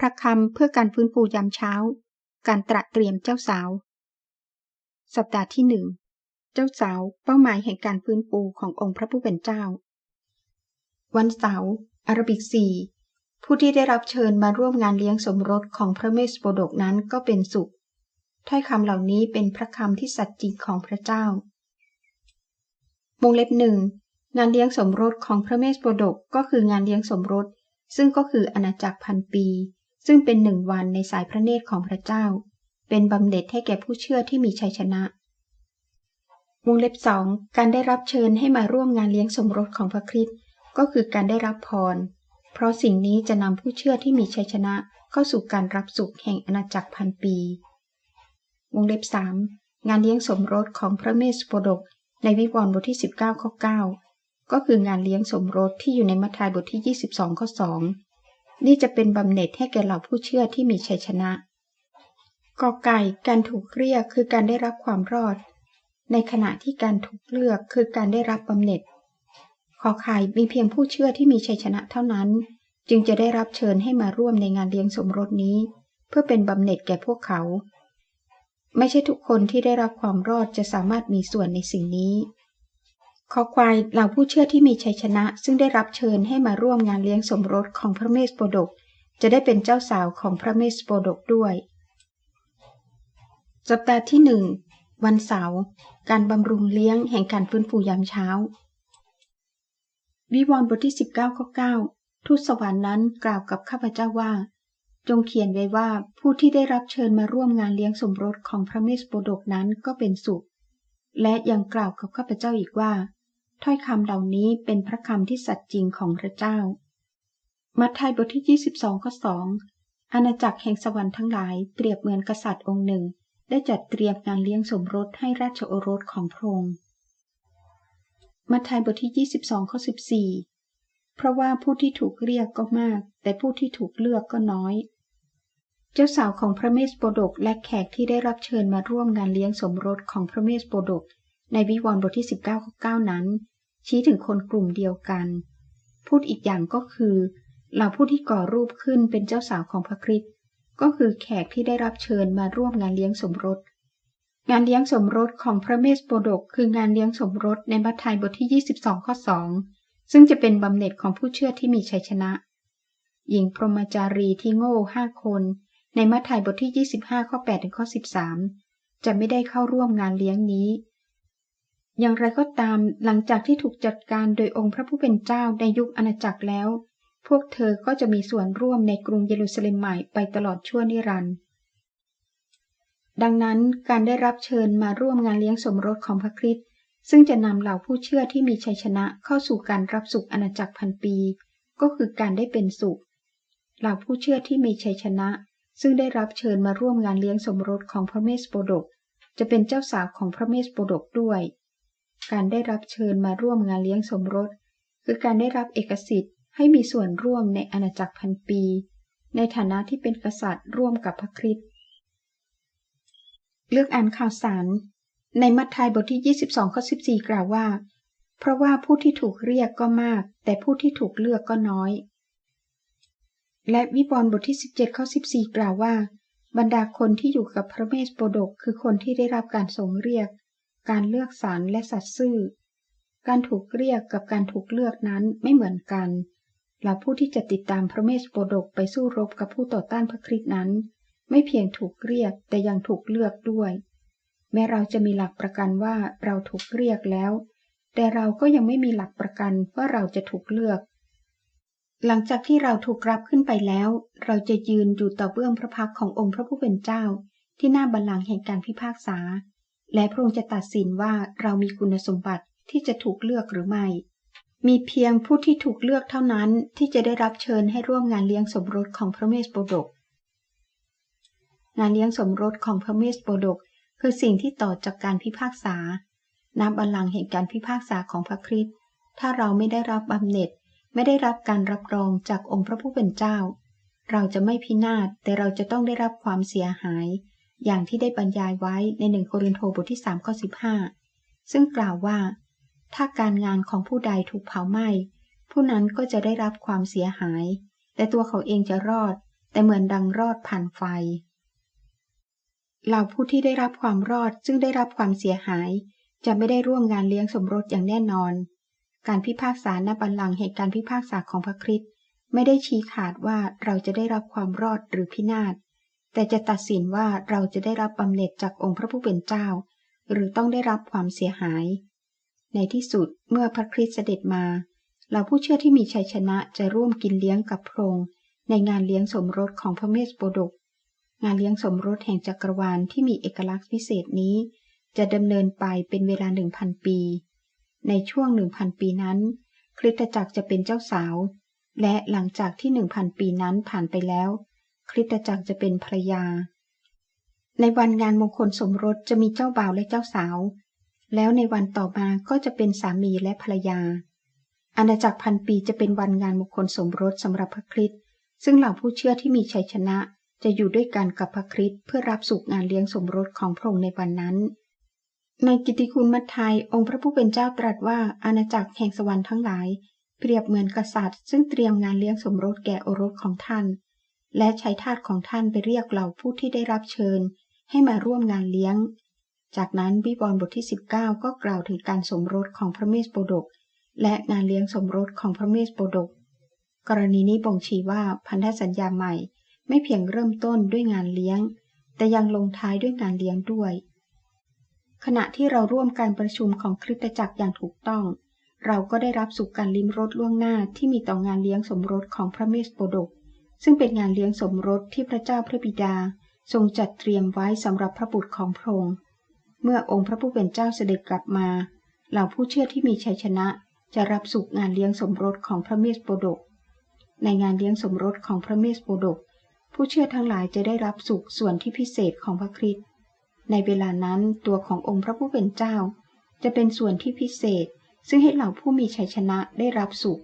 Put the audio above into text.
พระคำเพื่อการฟื้นฟูยามเช้า การตระเตรียมเจ้าสาว สัปดาห์ที่หนึ่ง เจ้าสาวเป้าหมายแห่งการฟื้นฟูขององค์พระผู้เป็นเจ้า วันเสาร์อาราบิกสี่ผู้ที่ได้รับเชิญมาร่วมงานเลี้ยงสมรสของพระเมสโปดกนั้นก็เป็นสุข ถ้อยคำเหล่านี้เป็นพระคำที่สัจจริงของพระเจ้าวงเล็บหนึ่งงานเลี้ยงสมรสของพระเมสโปดกก็คืองานเลี้ยงสมรส ซึ่งก็คืออาณาจักรพันปี ซึ่งเป็นหนึ่งวันในสายพระเนตรของพระเจ้า เป็นบำเหน็จให้แก่ผู้เชื่อที่มีชัยชนะวงเล็บสองการได้รับเชิญให้มาร่วมงานเลี้ยงสมรสของพระคริสต์ก็คือการได้รับพร เพราะสิ่งนี้จะนำผู้เชื่อที่มีชัยชนะเข้าสู่การรับสุขแห่งอาณาจักรพันปี วงเล็บสามงานเลี้ยงสมรสของพระเมสโปดก ในวิวรณ์บทที่ 19ข้อ9ก็คืองานเลี้ยงสมรสที่อยู่ในมัทธิวบทที่ 22ข้อ2 นี่จะเป็นบำเหน็จให้แก่เหล่าผู้เชื่อที่มีชัยชนะกอไก่การถูกเรียกคือการได้รับความรอด ในขณะที่การถูกเลือกคือการได้รับบำเหน็จขอไข่มีเพียงผู้เชื่อที่มีชัยชนะเท่านั้น จึงจะได้รับเชิญให้มาร่วมในงานเลี้ยงสมรสนี้ เพื่อเป็นบำเหน็จแก่พวกเขา ไม่ใช่ทุกคนที่ได้รับความรอดจะสามารถมีส่วนในสิ่งนี้ ขอควายเหล่าผู้เชื่อที่มีชัยชนะ ซึ่งได้รับเชิญให้มาร่วมงานเลี้ยงสมรสของพระเมสโปดก จะได้เป็นเจ้าสาวของพระเมสโปดกด้วย สัปดาห์ที่หนึ่งวันเสาร์การบำรุงเลี้ยงแห่งการฟื้นฟูยามเช้า วิวรณ์บทที่ 19ข้อ9ทูตสวรรค์นั้นกล่าวกับข้าพเจ้าว่า จงเขียนไว้ว่าผู้ที่ได้รับเชิญมาร่วมงานเลี้ยงสมรสของพระเมสโปดกนั้นก็เป็นสุข และยังกล่าวกับข้าพเจ้าอีกว่า ถ้อยคำเหล่านี้เป็นพระคำที่สัตย์จริงของพระเจ้า มัทธิวบทที่ 22ข้อ2อาณาจักรแห่งสวรรค์ทั้งหลายเปรียบเหมือนกษัตริย์องค์หนึ่ง ได้จัดเตรียมงานเลี้ยงสมรสให้ราชโอรสของพระองค์ มัทธิวบทที่ 22ข้อ14 เพราะว่าผู้ที่ถูกเรียกก็มาก แต่ผู้ที่ถูกเลือกก็น้อย เจ้าสาวของพระเมสโปดกและแขกที่ได้รับเชิญมาร่วมงานเลี้ยงสมรสของพระเมสโปดกในวิวรณ์บทที่ 19ข้อ9นั้น ชี้ถึงคนกลุ่มเดียวกัน พูดอีกอย่างก็คือเหล่าผู้ที่ก่อรูปขึ้นเป็นเจ้าสาวของพระคริสต์ก็คือแขกที่ได้รับเชิญมาร่วมงานเลี้ยงสมรส งานเลี้ยงสมรสของพระเมสโปดก คืองานเลี้ยงสมรสในมัทธิวบทที่ 22 ข้อ 2 ซึ่งจะเป็นบำเหน็จของผู้เชื่อที่มีชัยชนะ หญิงพรหมจารีที่โง่ห้าคน ในมัทธิวบทที่ 25 ข้อ8ถึงข้อ 13 จะไม่ได้เข้าร่วมงานเลี้ยงนี้ อย่างไรก็ตามหลังจากที่ถูกจัดการโดยองค์พระผู้เป็นเจ้าในยุคอาณาจักรแล้ว พวกเธอก็จะมีส่วนร่วมในกรุงเยรูซาเล็มใหม่ไปตลอดชั่วนิรันดร์ดังนั้นการได้รับเชิญมาร่วมงานเลี้ยงสมรสของพระคริสต์ซึ่งจะนำเหล่าผู้เชื่อที่มีชัยชนะเข้าสู่การรับสุขอาณาจักรพันปี ก็คือการได้เป็นสุข เหล่าผู้เชื่อที่มีชัยชนะ ซึ่งได้รับเชิญมาร่วมงานเลี้ยงสมรสของพระเมสโปดก จะเป็นเจ้าสาวของพระเมสโปดกด้วย การได้รับเชิญมาร่วมงานเลี้ยงสมรส คือการได้รับเอกสิทธิ์ให้มีส่วนร่วมในอาณาจักรพันปี ในฐานะที่เป็นกษัตริย์ร่วมกับพระคริสต์เลือกอ่านข่าวสาร ในมัทธิวบทที่ 22 ข้อ 14 กล่าวว่า เพราะว่าผู้ที่ถูกเรียกก็มาก แต่ผู้ที่ถูกเลือกก็น้อย และวิวรณ์บทที่ 17 ข้อ 14 กล่าวว่า บรรดาคนที่อยู่กับพระเมสโปดก คือคนที่ได้รับการทรงเรียก การเลือกสรรและสัตซ์ซื่อ การถูกเรียกกับการถูกเลือกนั้นไม่เหมือนกันเหล่าผู้ที่จะติดตามพระเมสโปดกไปสู้รบกับผู้ต่อต้านพระคริสต์นั้น ไม่เพียงถูกเรียกแต่ยังถูกเลือกด้วย แม้เราจะมีหลักประกันว่าเราถูกเรียกแล้ว แต่เราก็ยังไม่มีหลักประกันว่าเราจะถูกเลือก หลังจากที่เราถูกรับขึ้นไปแล้ว เราจะยืนอยู่ต่อเบื้องพระพักขององค์พระผู้เป็นเจ้า ที่หน้าบัลลังก์แห่งการพิพากษา และพระองค์จะตัดสินว่าเรามีคุณสมบัติที่จะถูกเลือกหรือไม่ มีเพียงผู้ที่ถูกเลือกเท่านั้นที่จะได้รับเชิญให้ร่วมงานเลี้ยงสมรสของพระเมสโปดก งานเลี้ยงสมรสของพระเมสโปดก คือสิ่งที่ต่อจากการพิพากษาน้ำบัลลังก์แห่งการพิพากษาของพระคริสต์ ถ้าเราไม่ได้รับบำเหน็จ ไม่ได้รับการรับรองจากองค์พระผู้เป็นเจ้า เราจะไม่พินาศ แต่เราจะต้องได้รับความเสียหาย อย่างที่ได้บรรยายไว้ในหนึ่งโครินโตบทที่3ข้อ15 ซึ่งกล่าวว่า ถ้าการงานของผู้ใดถูกเผาไหม้ ผู้นั้นก็จะได้รับความเสียหาย แต่ตัวเขาเองจะรอด แต่เหมือนดังรอดผ่านไฟเหล่าผู้ที่ได้รับความรอดซึ่งได้รับความเสียหาย จะไม่ได้ร่วมงานเลี้ยงสมรสอย่างแน่นอน การพิพากษาณบัลลังก์เหตุการพิพากษาของพระคริสต์ไม่ได้ชี้ขาดว่าเราจะได้รับความรอดหรือพินาศ แต่จะตัดสินว่าเราจะได้รับบำเหน็จจากองค์พระผู้เป็นเจ้า หรือต้องได้รับความเสียหาย ในที่สุดเมื่อพระคริสต์เสด็จมาเราผู้เชื่อที่มีชัยชนะจะร่วมกินเลี้ยงกับพระองค์ในงานเลี้ยงสมรสของพระเมสโปดก งานเลี้ยงสมรสแห่งจักรวาลที่มีเอกลักษณ์พิเศษนี้ จะดำเนินไปเป็นเวลาหนึ่งพันปี ในช่วงหนึ่งพันปีนั้น คริสตจักรจะเป็นเจ้าสาว และหลังจากที่หนึ่งพันปีนั้นผ่านไปแล้ว คริสตจักรจะเป็นภรยา ในวันงานมงคลสมรสจะมีเจ้าบ่าวและเจ้าสาว แล้วในวันต่อมาก็จะเป็นสามีและภรรยา อาณาจักรพันปีจะเป็นวันงานมงคลสมรสสำหรับพระคริสต์ซึ่งเหล่าผู้เชื่อที่มีชัยชนะจะอยู่ด้วยกันกับพระคริสต์เพื่อรับสุขงานเลี้ยงสมรสของพระองค์ในวันนั้น ในกิติคุณมัทไทยองค์พระผู้เป็นเจ้าตรัสว่าอาณาจักรแห่งสวรรค์ทั้งหลาย เปรียบเหมือนกษัตริย์ ซึ่งเตรียมงานเลี้ยงสมรสแก่โอรสของท่าน และใช้ทาสของท่านไปเรียกเหล่าผู้ที่ได้รับเชิญ ให้มาร่วมงานเลี้ยง จากนั้นบิบอลบทที่ 19 ก็กล่าวถึงการสมรสของพระเมสโปดก และงานเลี้ยงสมรสของพระเมสโปดก กรณีนี้บ่งชี้ว่าพันธสัญญาใหม่ ไม่เพียงเริ่มต้นด้วยงานเลี้ยง แต่ยังลงท้ายด้วยงานเลี้ยงด้วย ขณะที่เราร่วมการประชุมของคริสตจักรอย่างถูกต้อง เราก็ได้รับสุขการลิ้มรสล่วงหน้าที่มีต่องานเลี้ยงสมรสของพระเมสโปดก ซึ่งเป็นงานเลี้ยงสมรสที่พระเจ้าพระบิดา ทรงจัดเตรียมไว้สำหรับพระบุตรของพระองค์ เมื่อองค์พระผู้เป็นเจ้าเสด็จกลับมา เหล่าผู้เชื่อที่มีชัยชนะจะรับสุขงานเลี้ยงสมรสของพระเมสโปดก ในงานเลี้ยงสมรสของพระเมสโปดก ผู้เชื่อทั้งหลายจะได้รับสุขส่วนที่พิเศษของพระคริสต์ ในเวลานั้นตัวขององค์พระผู้เป็นเจ้า จะเป็นส่วนที่พิเศษ ซึ่งให้เหล่าผู้มีชัยชนะได้รับสุข